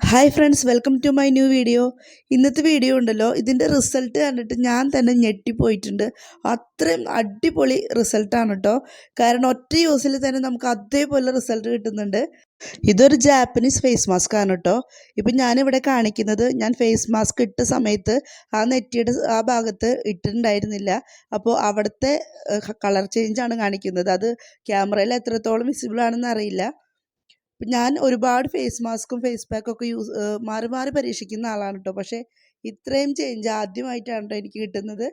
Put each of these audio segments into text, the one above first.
Hi friends welcome to my new video ഇന്നത്തെ video ഉണ്ടല്ലോ ഇതിന്റെ റിസൾട്ട് കണ്ടിട്ട് ഞാൻ തന്നെ ഞെട്ടിപ്പോയിട്ടുണ്ട്. അത്രയും അടിപൊളി റിസൾട്ടാണ് കേട്ടോ കാരണം ഒറ്റ യൂസിൽ തന്നെ നമുക്ക് അതേപോലെ റിസൾട്ട് കിട്ടുന്നുണ്ട്. ഇതൊരു ജാപ്പനീസ് ഫേസ് മാസ്ക് ആണ് കേട്ടോ ഇപ്പം ഞാനിവിടെ കാണിക്കുന്നത് ഞാൻ ഫേസ് മാസ്ക് ഇട്ട സമയത്ത് ആ നെറ്റിയുടെ ആ ഭാഗത്ത് ഇട്ടിട്ടുണ്ടായിരുന്നില്ല. അപ്പോൾ അവിടുത്തെ കളർ ചേഞ്ചാണ് കാണിക്കുന്നത്. അത് ക്യാമറയിൽ എത്രത്തോളം വിസിബിൾ ആണെന്ന് അറിയില്ല. ഞാൻ ഒരുപാട് ഫേസ് മാസ്കും ഫേസ് പാക്കും ഒക്കെ യൂസ് മാറി മാറി പരീക്ഷിക്കുന്ന ആളാണ് കേട്ടോ പക്ഷേ ഇത്രയും ചേഞ്ച് ആദ്യമായിട്ടാണ് കേട്ടോ എനിക്ക് കിട്ടുന്നത്.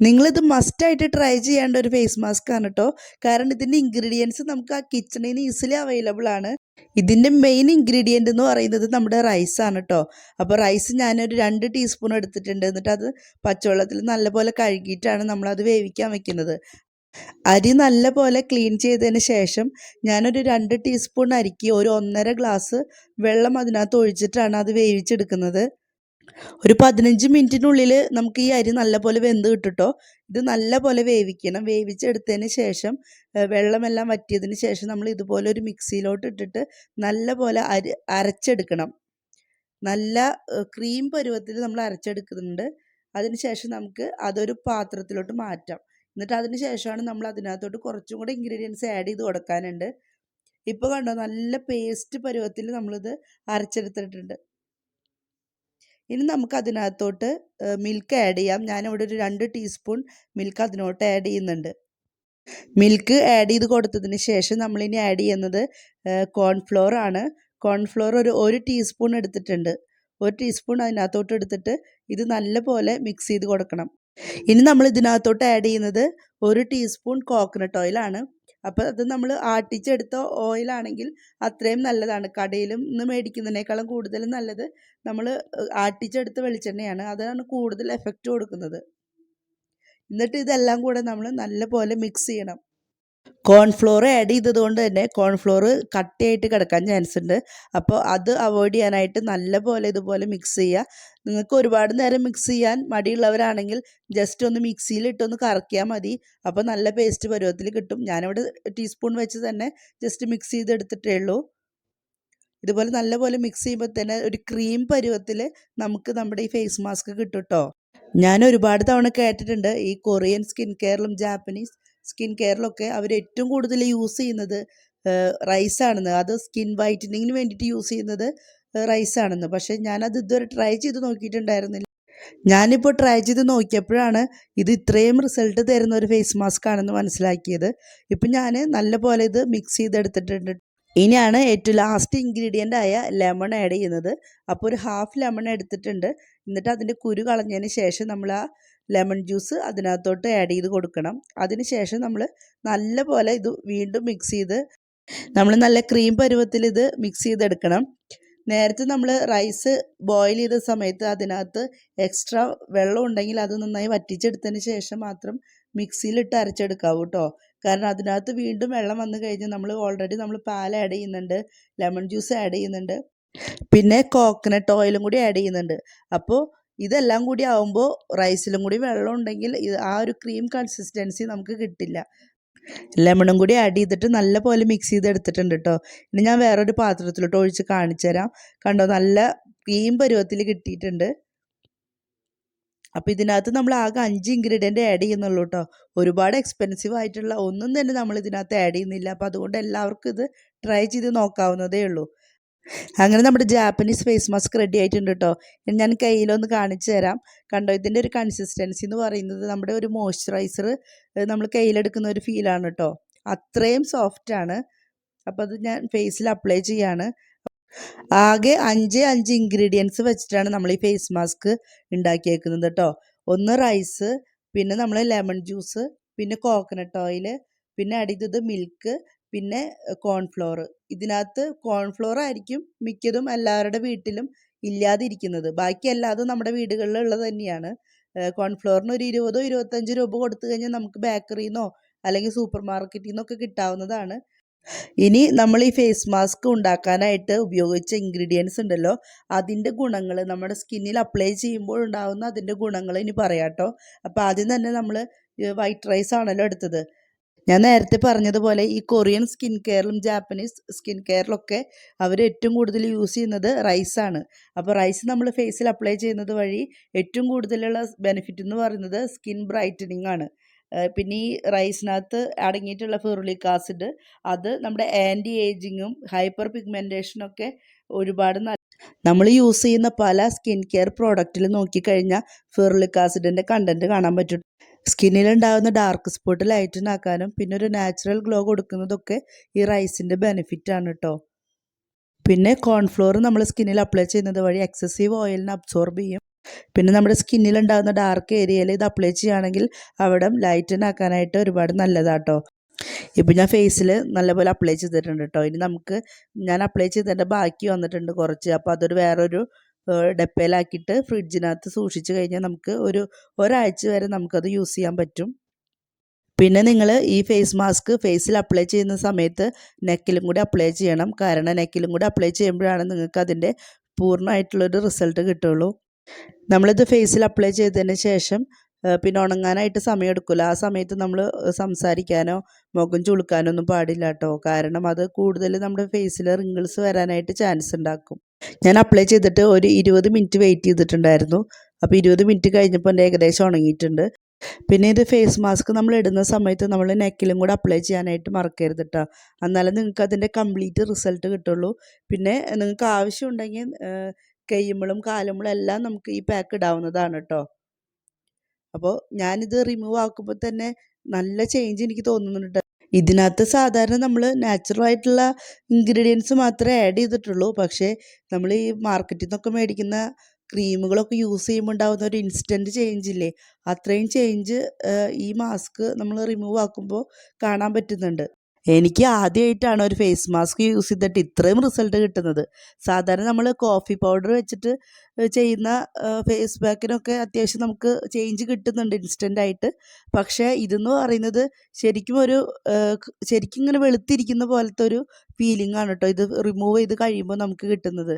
നിങ്ങളിത് മസ്റ്റായിട്ട് ട്രൈ ചെയ്യേണ്ട ഒരു ഫേസ് മാസ്ക് ആണ് കേട്ടോ കാരണം ഇതിന്റെ ഇൻഗ്രീഡിയൻസ് നമുക്ക് ആ കിച്ചണിൽ നിന്ന് ഈസിലി അവൈലബിൾ ആണ്. ഇതിന്റെ മെയിൻ ഇൻഗ്രീഡിയന്റ് എന്ന് പറയുന്നത് നമ്മുടെ റൈസ് ആണ് കേട്ടോ അപ്പോൾ റൈസ് ഞാനൊരു രണ്ട് ടീസ്പൂൺ എടുത്തിട്ടുണ്ട്. എന്നിട്ട് അത് പച്ചവെള്ളത്തിൽ നല്ലപോലെ കഴുകിയിട്ടാണ് നമ്മളത് വേവിക്കാൻ വെക്കുന്നത്. അരി നല്ല പോലെ ക്ലീൻ ചെയ്തതിന് ശേഷം ഞാനൊരു രണ്ട് ടീസ്പൂൺ അരിക്ക് ഒരു ഒന്നര ഗ്ലാസ് വെള്ളം അതിനകത്ത് ഒഴിച്ചിട്ടാണ് അത് വേവിച്ചെടുക്കുന്നത്. ഒരു പതിനഞ്ച് മിനിറ്റിനുള്ളിൽ നമുക്ക് ഈ അരി നല്ലപോലെ വെന്ത് കിട്ടുട്ടോ. ഇത് നല്ലപോലെ വേവിക്കണം. വേവിച്ചെടുത്തതിന് ശേഷം വെള്ളമെല്ലാം വറ്റിയതിന് ശേഷം നമ്മൾ ഇതുപോലെ ഒരു മിക്സിയിലോട്ട് ഇട്ടിട്ട് നല്ലപോലെ അരി അരച്ചെടുക്കണം. നല്ല ക്രീം പരുവത്തിൽ നമ്മൾ അരച്ചെടുക്കുന്നുണ്ട്. അതിന് ശേഷം നമുക്ക് അതൊരു പാത്രത്തിലോട്ട് മാറ്റാം. എന്നിട്ട് അതിന് ശേഷമാണ് നമ്മൾ അതിനകത്തോട്ട് കുറച്ചും കൂടെ ഇൻഗ്രീഡിയൻസ് ആഡ് ചെയ്ത് കൊടുക്കാനുണ്ട്. ഇപ്പോൾ കണ്ടോ നല്ല പേസ്റ്റ് പരുവത്തിൽ നമ്മളിത് അരച്ചെടുത്തിട്ടുണ്ട്. ഇനി നമുക്ക് അതിനകത്തോട്ട് മിൽക്ക് ആഡ് ചെയ്യാം. ഞാനിവിടെ ഒരു രണ്ട് ടീസ്പൂൺ മിൽക്ക് അതിനോട്ട് ആഡ് ചെയ്യുന്നുണ്ട്. മിൽക്ക് ആഡ് ചെയ്ത് കൊടുത്തതിന് ശേഷം നമ്മളിനി ആഡ് ചെയ്യുന്നത് കോൺഫ്ലോർ ആണ്. കോൺഫ്ലോർ ഒരു ഒരു ടീസ്പൂൺ എടുത്തിട്ടുണ്ട്. ഒരു ടീസ്പൂൺ അതിനകത്തോട്ട് എടുത്തിട്ട് ഇത് നല്ലപോലെ മിക്സ് ചെയ്ത് കൊടുക്കണം. ഇനി നമ്മൾ ഇതിനകത്തോട്ട് ആഡ് ചെയ്യുന്നത് ഒരു ടീസ്പൂൺ കോക്കനട്ട് ഓയിലാണ് അപ്പോൾ അത് നമ്മൾ ആട്ടിച്ചെടുത്ത ഓയിലാണെങ്കിൽ അത്രയും നല്ലതാണ്. കടയിലും നിന്ന് മേടിക്കുന്നതിനേക്കാളും കൂടുതൽ നല്ലത് നമ്മൾ ആട്ടിച്ചെടുത്ത വെളിച്ചെണ്ണയാണ്. അതാണ് കൂടുതൽ എഫക്റ്റ് കൊടുക്കുന്നത്. എന്നിട്ട് ഇതെല്ലാം കൂടെ നമ്മൾ നല്ലപോലെ മിക്സ് ചെയ്യണം. കോൺഫ്ലോർ ആഡ് ചെയ്തതുകൊണ്ട് തന്നെ കോൺഫ്ലോർ കട്ടിയായിട്ട് കിടക്കാൻ ചാൻസ് ഉണ്ട്. അപ്പോൾ അത് അവോയ്ഡ് ചെയ്യാനായിട്ട് നല്ല പോലെ ഇതുപോലെ മിക്സ് ചെയ്യുക. നിങ്ങൾക്ക് ഒരുപാട് നേരം മിക്സ് ചെയ്യാൻ മടിയുള്ളവരാണെങ്കിൽ ജസ്റ്റ് ഒന്ന് മിക്സിയിലിട്ടൊന്ന് കറക്കിയാൽ മതി. അപ്പോൾ നല്ല പേസ്റ്റ് പരുവത്തിൽ കിട്ടും. ഞാനിവിടെ ടീസ്പൂൺ വെച്ച് തന്നെ ജസ്റ്റ് മിക്സ് ചെയ്തെടുത്തിട്ടേ ഉള്ളൂ. ഇതുപോലെ നല്ലപോലെ മിക്സ് ചെയ്യുമ്പോൾ തന്നെ ഒരു ക്രീം പരുവത്തിൽ നമുക്ക് നമ്മുടെ ഈ ഫേസ് മാസ്ക് കിട്ടും കേട്ടോ ഞാൻ ഒരുപാട് തവണ കേട്ടിട്ടുണ്ട് ഈ കൊറിയൻ സ്കിൻ കെയറിലും ജാപ്പനീസ് സ്കിൻ കെയറിലൊക്കെ അവർ ഏറ്റവും കൂടുതൽ യൂസ് ചെയ്യുന്നത് റൈസ് റൈസാണെന്ന്. അത് സ്കിൻ വൈറ്റനിങ്ങിന് വേണ്ടിയിട്ട് യൂസ് ചെയ്യുന്നത് റൈസ് റൈസാണെന്ന്. പക്ഷേ ഞാനത് ഇതുവരെ ട്രൈ ചെയ്ത് നോക്കിയിട്ടുണ്ടായിരുന്നില്ല. ഞാനിപ്പോൾ ട്രൈ ചെയ്ത് നോക്കിയപ്പോഴാണ് ഇത് ഇത്രയും റിസൾട്ട് തരുന്ന ഒരു ഫേസ് മാസ്ക് ആണെന്ന് മനസ്സിലാക്കിയത്. ഇപ്പം ഞാൻ നല്ലപോലെ ഇത് മിക്സ് ചെയ്തെടുത്തിട്ടുണ്ട്. ഇനിയാണ് ഏറ്റവും ലാസ്റ്റ് ഇൻഗ്രീഡിയന്റ് ആയ ലെമൺ ആഡ് ചെയ്യുന്നത്. അപ്പോൾ ഒരു ഹാഫ് ലെമൺ എടുത്തിട്ടുണ്ട്. എന്നിട്ട് അതിന്റെ കുരു കളഞ്ഞതിന് ശേഷം നമ്മൾ ആ ലെമൺ ജ്യൂസ് അതിനകത്തോട്ട് ആഡ് ചെയ്ത് കൊടുക്കണം. അതിന് ശേഷം നമ്മൾ നല്ല പോലെ ഇത് വീണ്ടും മിക്സ് ചെയ്ത് നമ്മൾ നല്ല ക്രീം പരുവത്തിൽ ഇത് മിക്സ് ചെയ്തെടുക്കണം. നേരത്തെ നമ്മൾ റൈസ് ബോയിൽ ചെയ്ത സമയത്ത് അതിനകത്ത് എക്സ്ട്രാ വെള്ളം ഉണ്ടെങ്കിൽ അത് നന്നായി വറ്റിച്ചെടുത്തതിന് ശേഷം മാത്രം മിക്സിയിലിട്ട് അരച്ചെടുക്കാവൂ കേട്ടോ കാരണം അതിനകത്ത് വീണ്ടും വെള്ളം വന്നു കഴിഞ്ഞാൽ നമ്മൾ ഓൾറെഡി നമ്മൾ പാൽ ആഡ് ചെയ്യുന്നുണ്ട് ലെമൺ ജ്യൂസ് ആഡ് ചെയ്യുന്നുണ്ട് പിന്നെ കോക്കനട്ട് ഓയിലും കൂടി ആഡ് ചെയ്യുന്നുണ്ട്. അപ്പോൾ ഇതെല്ലാം കൂടി ആവുമ്പോൾ റൈസിലും കൂടി വെള്ളം ഉണ്ടെങ്കിൽ ആ ഒരു ക്രീം കൺസിസ്റ്റൻസി നമുക്ക് കിട്ടില്ല. ലെമണും കൂടി ആഡ് ചെയ്തിട്ട് നല്ല പോലെ മിക്സ് ചെയ്തെടുത്തിട്ടുണ്ട് കേട്ടോ ഇനി ഞാൻ വേറൊരു പാത്രത്തിലോട്ട് ഒഴിച്ച് കാണിച്ചു തരാം. കണ്ടോ നല്ല ക്രീം പരുവത്തിൽ കിട്ടിയിട്ടുണ്ട്. അപ്പോൾ ഇതിനകത്ത് നമ്മൾ ആകെ അഞ്ച് ഇൻഗ്രീഡിയന്റ് ആഡ് ചെയ്യുന്നുള്ളൂ കേട്ടോ ഒരുപാട് എക്സ്പെൻസീവ് ആയിട്ടുള്ള ഒന്നും തന്നെ നമ്മൾ ഇതിനകത്ത് ആഡ് ചെയ്യുന്നില്ല. അപ്പോൾ അതുകൊണ്ട് എല്ലാവർക്കും ഇത് ട്രൈ ചെയ്ത് നോക്കാവുന്നതേ ഉള്ളൂ. അങ്ങനെ നമ്മുടെ ജാപ്പനീസ് ഫേസ് മാസ്ക് റെഡി ആയിട്ടുണ്ട് കേട്ടോ ഞാൻ കയ്യിലൊന്ന് കാണിച്ചു തരാം. കണ്ടോ? ഇതിന്റെ ഒരു കൺസിസ്റ്റൻസി എന്ന് പറയുന്നത് നമ്മുടെ ഒരു മോയ്സ്ചറൈസർ നമ്മൾ കയ്യിലെടുക്കുന്ന ഒരു ഫീലാണ് കേട്ടോ അത്രയും സോഫ്റ്റാണ് അപ്പോൾ അത് ഞാൻ ഫേസിൽ അപ്ലൈ ചെയ്യാണ്. ആകെ അഞ്ച് അഞ്ച് ഇൻഗ്രീഡിയൻസ് വെച്ചിട്ടാണ് നമ്മൾ ഈ ഫേസ് മാസ്ക് ഉണ്ടാക്കിയേക്കുന്നത് കേട്ടോ ഒന്ന് റൈസ് പിന്നെ നമ്മൾ ലെമൺ ജ്യൂസ് പിന്നെ കോക്കനട്ട് ഓയിൽ പിന്നെ അടിച്ചത് മിൽക്ക് പിന്നെ കോൺഫ്ലോർ ഇതിനകത്ത് കോൺഫ്ലോർ ആയിരിക്കും മിക്കതും എല്ലാവരുടെ വീട്ടിലും ഇല്ലാതിരിക്കുന്നത്. ബാക്കി എല്ലാതും നമ്മുടെ വീടുകളിലുള്ളത് തന്നെയാണ്. കോൺഫ്ലോറിന് ഒരു ഇരുപതോ ഇരുപത്തഞ്ച് രൂപ കൊടുത്തു കഴിഞ്ഞാൽ നമുക്ക് ബേക്കറിയിൽ നിന്നോ അല്ലെങ്കിൽ സൂപ്പർ മാർക്കറ്റിൽ നിന്നൊക്കെ കിട്ടാവുന്നതാണ്. ഇനി നമ്മൾ ഈ ഫേസ് മാസ്ക് ഉണ്ടാക്കാനായിട്ട് ഉപയോഗിച്ച ഇൻഗ്രീഡിയൻസ് ഉണ്ടല്ലോ. അതിന്റെ ഗുണങ്ങൾ നമ്മുടെ സ്കിന്നിൽ അപ്ലൈ ചെയ്യുമ്പോൾ ഉണ്ടാകുന്ന അതിന്റെ ഗുണങ്ങൾ ഇനി പറയാം കേട്ടോ അപ്പോൾ ആദ്യം തന്നെ നമ്മൾ വൈറ്റ് റൈസ് ആണല്ലോ എടുത്തത്. ഞാൻ നേരത്തെ പറഞ്ഞതുപോലെ ഈ കൊറിയൻ സ്കിൻ കെയറിലും ജാപ്പനീസ് സ്കിൻ കെയറിലൊക്കെ അവർ ഏറ്റവും കൂടുതൽ യൂസ് ചെയ്യുന്നത് റൈസാണ് അപ്പോൾ റൈസ് നമ്മൾ ഫേസിൽ അപ്ലൈ ചെയ്യുന്നത് വഴി ഏറ്റവും കൂടുതലുള്ള ബെനിഫിറ്റ് എന്ന് പറയുന്നത് സ്കിൻ ബ്രൈറ്റനിങ് ആണ്. പിന്നെ ഈ റൈസിനകത്ത് അടങ്ങിയിട്ടുള്ള ഫെറുലിക് ആസിഡ് അത് നമ്മുടെ ആന്റി ഏജിങ്ങും ഹൈപ്പർ പിഗ്മെന്റേഷനൊക്കെ ഒരുപാട് നല്ല നമ്മൾ യൂസ് ചെയ്യുന്ന പല സ്കിൻ കെയർ പ്രോഡക്റ്റിൽ നോക്കിക്കഴിഞ്ഞാൽ ഫെറുലിക് ആസിഡിന്റെ കണ്ടന്റ് കാണാൻ പറ്റും. സ്കിന്നിലുണ്ടാകുന്ന ഡാർക്ക് സ്പോട്ട് ലൈറ്റൻ ആക്കാനും പിന്നെ ഒരു നാച്ചുറൽ ഗ്ലോ കൊടുക്കുന്നതൊക്കെ ഈ റൈസിന്റെ ആണ് കേട്ടോ പിന്നെ കോൺഫ്ലോർ നമ്മൾ സ്കിന്നിൽ അപ്ലൈ ചെയ്യുന്നത് വഴി എക്സസീവ് ഓയിലിനെ അബ്സോർബ് ചെയ്യും. പിന്നെ നമ്മുടെ സ്കിന്നിലുണ്ടാകുന്ന ഡാർക്ക് ഏരിയയിൽ ഇത് അപ്ലൈ ചെയ്യുകയാണെങ്കിൽ അവിടെ ലൈറ്റൻ ആക്കാനായിട്ട് ഒരുപാട് നല്ലതാട്ടോ ഇപ്പം ഞാൻ ഫേസിൽ നല്ലപോലെ അപ്ലൈ ചെയ്തിട്ടുണ്ട് കേട്ടോ ഇനി നമുക്ക് ഞാൻ അപ്ലൈ ചെയ്തതിന്റെ ബാക്കി വന്നിട്ടുണ്ട് കുറച്ച്. അപ്പോൾ അതൊരു വേറൊരു ഡപ്പയിലാക്കിയിട്ട് ഫ്രിഡ്ജിനകത്ത് സൂക്ഷിച്ച് കഴിഞ്ഞാൽ നമുക്ക് ഒരു ഒരാഴ്ച വരെ നമുക്കത് യൂസ് ചെയ്യാൻ പറ്റും. പിന്നെ നിങ്ങൾ ഈ ഫേസ് മാസ്ക് ഫേസിൽ അപ്ലൈ ചെയ്യുന്ന സമയത്ത് നെക്കിലും കൂടി അപ്ലൈ ചെയ്യണം. കാരണം നെക്കിലും കൂടി അപ്ലൈ ചെയ്യുമ്പോഴാണ് നിങ്ങൾക്ക് അതിന്റെ പൂർണമായിട്ടുള്ളൊരു റിസൾട്ട് കിട്ടുള്ളൂ. നമ്മളിത് ഫേസിൽ അപ്ലൈ ചെയ്തതിന് ശേഷം പിന്നെ ഉണങ്ങാനായിട്ട് സമയം എടുക്കില്ല ആ സമയത്ത് നമ്മൾ സംസാരിക്കാനോ മുഖം ചുളുക്കാനോ ഒന്നും പാടില്ല കേട്ടോ കാരണം അത് കൂടുതൽ നമ്മുടെ ഫേസിൽ റിങ്കിൾസ് വരാനായിട്ട് ചാൻസ് ഉണ്ടാക്കും. ഞാൻ അപ്ലൈ ചെയ്തിട്ട് ഒരു ഇരുപത് മിനിറ്റ് വെയിറ്റ് ചെയ്തിട്ടുണ്ടായിരുന്നു. അപ്പോൾ ഇരുപത് മിനിറ്റ് കഴിഞ്ഞപ്പോൾ എന്റെ ഏകദേശം ഉണങ്ങിയിട്ടുണ്ട്. പിന്നെ ഇത് ഫേസ് മാസ്ക് നമ്മൾ ഇടുന്ന സമയത്ത് നമ്മൾ നെക്കിലും കൂടെ അപ്ലൈ ചെയ്യാനായിട്ട് മറക്കരുത് കേട്ടോ എന്നാലേ നിങ്ങൾക്ക് അതിന്റെ കംപ്ലീറ്റ് റിസൾട്ട് കിട്ടുള്ളൂ. പിന്നെ നിങ്ങൾക്ക് ആവശ്യമുണ്ടെങ്കിൽ കയ്യുമ്പോഴും കാലുമ്പോഴും എല്ലാം നമുക്ക് ഈ പാക്ക് ഇടാവുന്നതാണ് കേട്ടോ അപ്പോൾ ഞാനിത് റിമൂവ് ആക്കുമ്പോൾ തന്നെ നല്ല ചേഞ്ച് എനിക്ക് തോന്നുന്നുണ്ട്. ഇതിനകത്ത് സാധാരണ നമ്മൾ നാച്ചുറൽ ആയിട്ടുള്ള ഇൻഗ്രീഡിയൻസ് മാത്രമേ ആഡ് ചെയ്തിട്ടുള്ളൂ. പക്ഷേ നമ്മൾ ഈ മാർക്കറ്റിൽ നിന്നൊക്കെ മേടിക്കുന്ന ക്രീമുകളൊക്കെ യൂസ് ചെയ്യുമ്പോൾ ഉണ്ടാകുന്ന ഒരു ഇൻസ്റ്റന്റ് ചേഞ്ച് ഇല്ലേ? അത്രയും ചേഞ്ച് ഈ മാസ്ക് നമ്മൾ റിമൂവ് ആക്കുമ്പോൾ കാണാൻ പറ്റുന്നുണ്ട്. എനിക്ക് ആദ്യമായിട്ടാണ് ഒരു ഫേസ് മാസ്ക് യൂസ് ചെയ്തിട്ട് ഇത്രയും റിസൾട്ട് കിട്ടുന്നത്. സാധാരണ നമ്മൾ കോഫി പൗഡർ വെച്ചിട്ട് ചെയ്യുന്ന ഫേസ് പാക്കിനൊക്കെ അത്യാവശ്യം നമുക്ക് ചേഞ്ച് കിട്ടുന്നുണ്ട് ഇൻസ്റ്റന്റ് ആയിട്ട്. പക്ഷേ ഇതെന്ന് പറയുന്നത് ശരിക്കും ഒരു ശരിക്കും ഇങ്ങനെ വെളുത്തിരിക്കുന്ന പോലത്തെ ഒരു ഫീലിംഗ് ആണ് കേട്ടോ ഇത് റിമൂവ് ചെയ്ത് കഴിയുമ്പോൾ നമുക്ക് കിട്ടുന്നത്.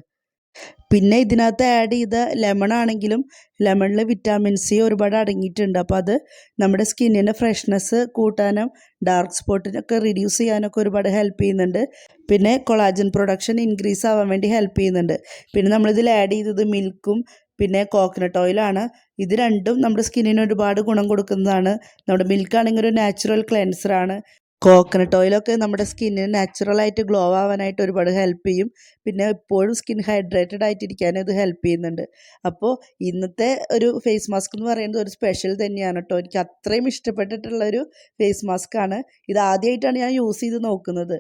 പിന്നെ ഇതിനകത്ത് ആഡ് ചെയ്ത ലെമൺ ആണെങ്കിലും ലെമണിൽ വിറ്റാമിൻ സി ഒരുപാട് അടങ്ങിയിട്ടുണ്ട്. അപ്പോൾ അത് നമ്മുടെ സ്കിന്നിന്റെ ഫ്രഷ്നെസ് കൂട്ടാനും ഡാർക്ക് സ്പോട്ടിനൊക്കെ റിഡ്യൂസ് ചെയ്യാനൊക്കെ ഒരുപാട് ഹെൽപ്പ് ചെയ്യുന്നുണ്ട്. പിന്നെ കൊളാജൻ പ്രൊഡക്ഷൻ ഇൻക്രീസ് ആവാൻ വേണ്ടി ഹെൽപ്പ് ചെയ്യുന്നുണ്ട്. പിന്നെ നമ്മളിതിൽ ആഡ് ചെയ്തത് മിൽക്കും പിന്നെ കോക്കനട്ട് ഓയിലാണ് ഇത് രണ്ടും നമ്മുടെ സ്കിന്നിന് ഒരുപാട് ഗുണം കൊടുക്കുന്നതാണ്. നമ്മുടെ മിൽക്കാണെങ്കിൽ ഒരു നാച്ചുറൽ ക്ലെൻസറാണ് കോക്കനട്ട് ഓയിലൊക്കെ നമ്മുടെ സ്കിന്നിന് നാച്ചുറലായിട്ട് ഗ്ലോ ആവാനായിട്ട് ഒരുപാട് ഹെൽപ്പ് ചെയ്യും. പിന്നെ എപ്പോഴും സ്കിൻ ഹൈഡ്രേറ്റഡ് ആയിട്ടിരിക്കാനും ഇത് ഹെൽപ്പ് ചെയ്യുന്നുണ്ട്. അപ്പോൾ ഇന്നത്തെ ഒരു ഫേസ് മാസ്ക് എന്ന് പറയുന്നത് ഒരു സ്പെഷ്യൽ തന്നെയാണ് കേട്ടോ. എനിക്ക് അത്രയും ഇഷ്ടപ്പെട്ടിട്ടുള്ള ഒരു ഫേസ് മാസ്ക് ആണ്. ഇത് ആദ്യമായിട്ടാണ് ഞാൻ യൂസ് ചെയ്ത് നോക്കുന്നത്.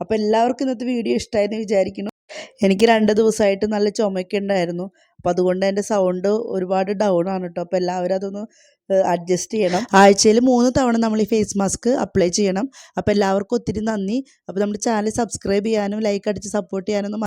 അപ്പോൾ എല്ലാവർക്കും ഇന്നത്തെ വീഡിയോ ഇഷ്ടമായെന്ന് വിചാരിക്കുന്നു. എനിക്ക് രണ്ട് ദിവസമായിട്ട് നല്ല ചുമയ്ക്കുണ്ടായിരുന്നു അപ്പോൾ അതുകൊണ്ട് എന്റെ സൗണ്ട് ഒരുപാട് ഡൗൺ ആണ് കേട്ടോ. അപ്പോൾ എല്ലാവരും അതൊന്ന് അഡ്ജസ്റ്റ് ചെയ്യണം. ആഴ്ചയിൽ മൂന്ന് തവണ നമ്മൾ ഈ ഫേസ് മാസ്ക് അപ്ലൈ ചെയ്യണം. അപ്പോൾ എല്ലാവർക്കും ഒത്തിരി നന്ദി. അപ്പോൾ നമ്മുടെ ചാനൽ സബ്സ്ക്രൈബ് ചെയ്യാനും ലൈക്ക് അടിച്ച് സപ്പോർട്ട് ചെയ്യാനൊന്നും